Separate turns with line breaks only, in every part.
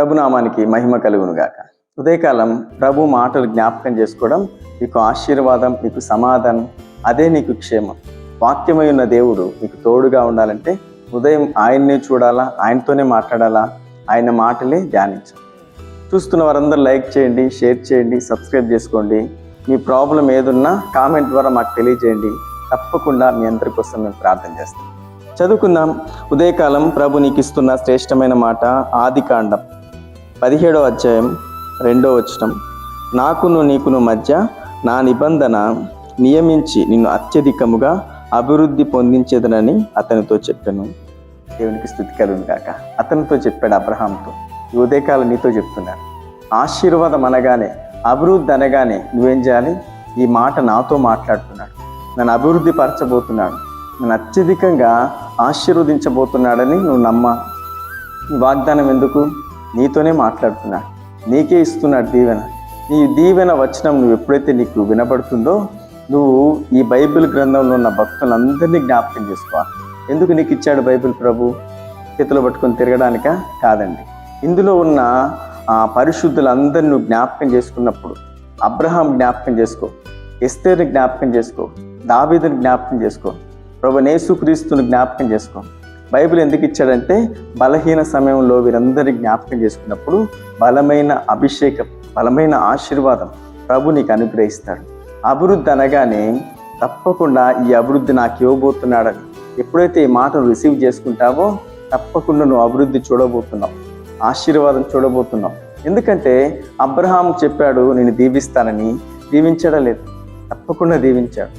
ప్రభునామానికి మహిమ కలుగును గాక ఉదయకాలం ప్రభు మాటలు జ్ఞాపకం చేసుకోవడం నీకు ఆశీర్వాదం నీకు సమాధానం అదే నీకు క్షేమం. వాక్యమై ఉన్న దేవుడు నీకు తోడుగా ఉండాలంటే ఉదయం ఆయన్నే చూడాలా ఆయనతోనే మాట్లాడాలా ఆయన మాటలే ధ్యానించాలి చూస్తున్న వారందరూ లైక్ చేయండి షేర్ చేయండి సబ్స్క్రైబ్ చేసుకోండి. మీ ప్రాబ్లం ఏదున్నా కామెంట్ ద్వారా మాకు తెలియజేయండి. తప్పకుండా మీ అందరి కోసం మేము ప్రార్థన చేస్తాం. చదువుకుందాం. ఉదయకాలం ప్రభు నీకు ఇస్తున్న శ్రేష్టమైన మాట ఆది కాండం పదిహేడో అధ్యాయం రెండో వచనం. నాకును నీకును మధ్య నా నిబంధన నియమించి నిన్ను అత్యధికముగా అభివృద్ధి పొందించేదనని అతనితో చెప్పాను. దేవునికి స్థుతి కలుగును కాక అతనితో చెప్పాడు అబ్రహాంతో ఈ ఉదయకాలం నీతో చెప్తున్నాను. ఆశీర్వాదం అనగానే అభివృద్ధి అనగానే నువ్వేం చేయాలి? ఈ మాట నాతో మాట్లాడుతున్నాడు. నన్ను అభివృద్ధి పరచబోతున్నాడు. నన్ను అత్యధికంగా ఆశీర్వదించబోతున్నాడని నువ్వు నమ్మ. వాగ్దానం ఎందుకు? నీతోనే మాట్లాడుతున్నాడు నీకే ఇస్తున్నాడు దీవెన. నీ దీవెన వచనం నువ్వు ఎప్పుడైతే నీకు వినపడుతుందో నువ్వు ఈ బైబిల్ గ్రంథంలో ఉన్న భక్తులందరినీ జ్ఞాపకం చేసుకోవాలి ఎందుకు నీకు ఇచ్చాడు బైబిల్ ప్రభు? చేతిలో పట్టుకొని తిరగడానిక? కాదండి. ఇందులో ఉన్న ఆ పరిశుద్ధులందరినీ నువ్వు జ్ఞాపకం చేసుకున్నప్పుడు అబ్రహాం జ్ఞాపకం చేసుకో. ఎస్తేర్ని జ్ఞాపకం చేసుకో. దావీదుని జ్ఞాపకం చేసుకో. ప్రభు నేసుక్రీస్తుని జ్ఞాపకం చేసుకో. బైబిల్ ఎందుకు ఇచ్చాడంటే బలహీన సమయంలో వీరందరి జ్ఞాపకం చేసుకున్నప్పుడు బలమైన అభిషేకం బలమైన ఆశీర్వాదం ప్రభు నీకు అనుగ్రహిస్తాడు. అభివృద్ధి అనగానే తప్పకుండా ఈ అభివృద్ధి నాకు ఇవ్వబోతున్నాడని. ఎప్పుడైతే ఈ మాటను రిసీవ్ చేసుకుంటావో తప్పకుండా నువ్వు అభివృద్ధి చూడబోతున్నావు ఆశీర్వాదం చూడబోతున్నావు. ఎందుకంటే అబ్రహాం చెప్పాడు నేను దీవిస్తానని. దీవించడం లేదు. తప్పకుండా దీవించాడు.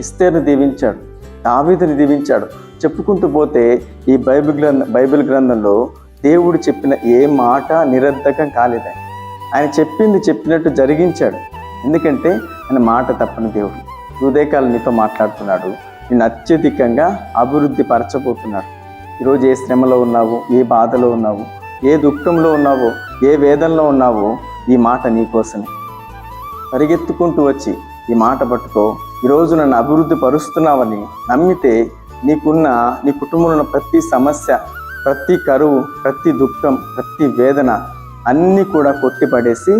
ఇస్తేను దీవించాడు. దావీదుని దీవించాడు. చెప్పుకుంటూ పోతే ఈ బైబిల్ గ్రంథ బైబిల్ గ్రంథంలో దేవుడు చెప్పిన ఏ మాట నిరర్ధకం కాలేదని. ఆయన చెప్పింది చెప్పినట్టు జరిగించాడు. ఎందుకంటే ఆయన మాట తప్పని దేవుడు. ఈ నీతో మాట్లాడుతున్నాడు. నిన్ను అత్యధికంగా అభివృద్ధి పరచబోతున్నాడు. ఈరోజు ఏ శ్రమలో ఉన్నావు? ఏ బాధలో ఉన్నావు? ఏ దుఃఖంలో ఉన్నావో? ఏ వేదనలో ఉన్నావో? ఈ మాట నీకోసమే పరిగెత్తుకుంటూ వచ్చి ఈ మాట పట్టుకో. ఈరోజు నన్ను అభివృద్ధి పరుస్తున్నావని నమ్మితే నీకున్న నీ కుటుంబంలో ఉన్న ప్రతి సమస్య ప్రతి కరువు ప్రతి దుఃఖం ప్రతి వేదన అన్నీ కూడా కొట్టిపడేసి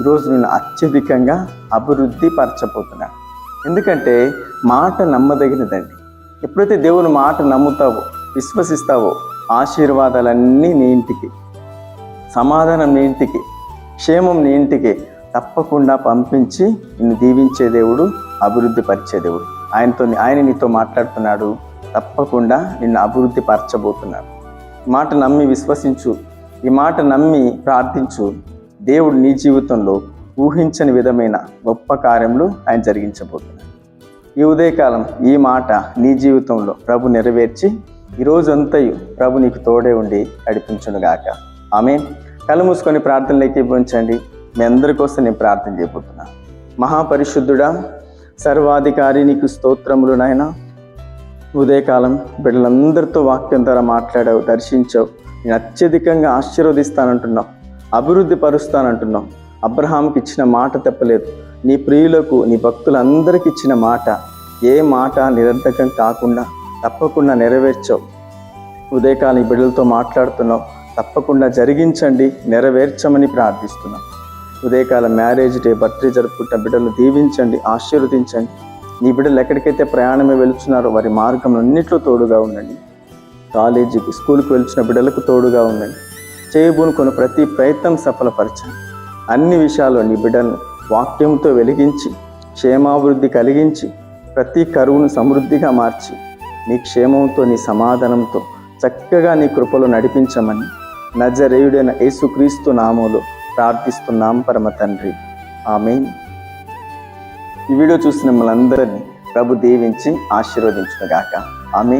ఈరోజు నేను అత్యధికంగా అభివృద్ధి పరచబోతున్నాను ఎందుకంటే మాట నమ్మదగినదండి. ఎప్పుడైతే దేవుని మాట నమ్ముతావో విశ్వసిస్తావో ఆశీర్వాదాలన్నీ నీ ఇంటికి సమాధానం నీ ఇంటికి క్షేమం నీ ఇంటికి తప్పకుండా పంపించి నిన్ను దీవించే దేవుడు అభివృద్ధి పరిచే దేవుడు. ఆయనతో ఆయన నీతో మాట్లాడుతున్నాడు. తప్పకుండా నిన్ను అభివృద్ధి పరచబోతున్నాడు మాట నమ్మి విశ్వసించు. ఈ మాట నమ్మి ప్రార్థించు. దేవుడు నీ జీవితంలో ఊహించని విధమైన గొప్ప కార్యములు ఆయన జరిగించబోతున్నాడు. ఈ ఉదయకాలం ఈ మాట నీ జీవితంలో ప్రభు నెరవేర్చి ఈ ప్రభు నీకు తోడే ఉండి నడిపించునుగాక ఆమె కళ్ళు మూసుకొని ప్రార్థనలోకి ఇవ్వంచండి మీ అందరి కోసం నేను ప్రార్థన చేయబోతున్నా. మహాపరిశుద్ధుడా సర్వాధికారి నీకు స్తోత్రములు నాయన. ఉదయకాలం బిడ్డలందరితో వాక్యం ద్వారా మాట్లాడావు దర్శించావు. నేను అత్యధికంగా ఆశీర్వదిస్తానంటున్నావు అభివృద్ధి పరుస్తానంటున్నావు. అబ్రహాంకి ఇచ్చిన మాట తప్పలేదు. నీ ప్రియులకు నీ భక్తులందరికీ ఇచ్చిన మాట. ఏ మాట నిరర్ధకం కాకుండా తప్పకుండా నెరవేర్చావు. ఉదయకాలం బిడ్డలతో మాట్లాడుతున్నావు. తప్పకుండా జరిగించండి నెరవేర్చమని ప్రార్థిస్తున్నాం. ఉదయకాల మ్యారేజ్ డే బర్త్డే జరుపుకుంటున్న బిడ్డలను దీవించండి ఆశీర్వదించండి. నీ బిడ్డలు ఎక్కడికైతే ప్రయాణమే వెళుతున్నారో వారి మార్గం అన్నింటిలో తోడుగా ఉండండి. కాలేజీకి స్కూల్కి వెళ్తున్న బిడ్డలకు తోడుగా ఉండండి. చేయబూనుకొని ప్రతి ప్రయత్నం సఫలపరచండి. అన్ని విషయాల్లో నీ బిడ్డలను వాక్యంతో వెలిగించి క్షేమాభివృద్ధి కలిగించి ప్రతి కరువును సమృద్ధిగా మార్చి నీ క్షేమంతో నీ సమాధానంతో చక్కగా నీ కృపలో నడిపించమని నజరేయుడైన యేసుక్రీస్తు నామంలో ప్రార్థిస్తున్నాం పరమ తండ్రి. ఆమె ఈ వీడియో చూసిన మిమ్మల్ని అందరినీ ప్రభు దీవించి ఆశీర్వదించుగాక ఆమె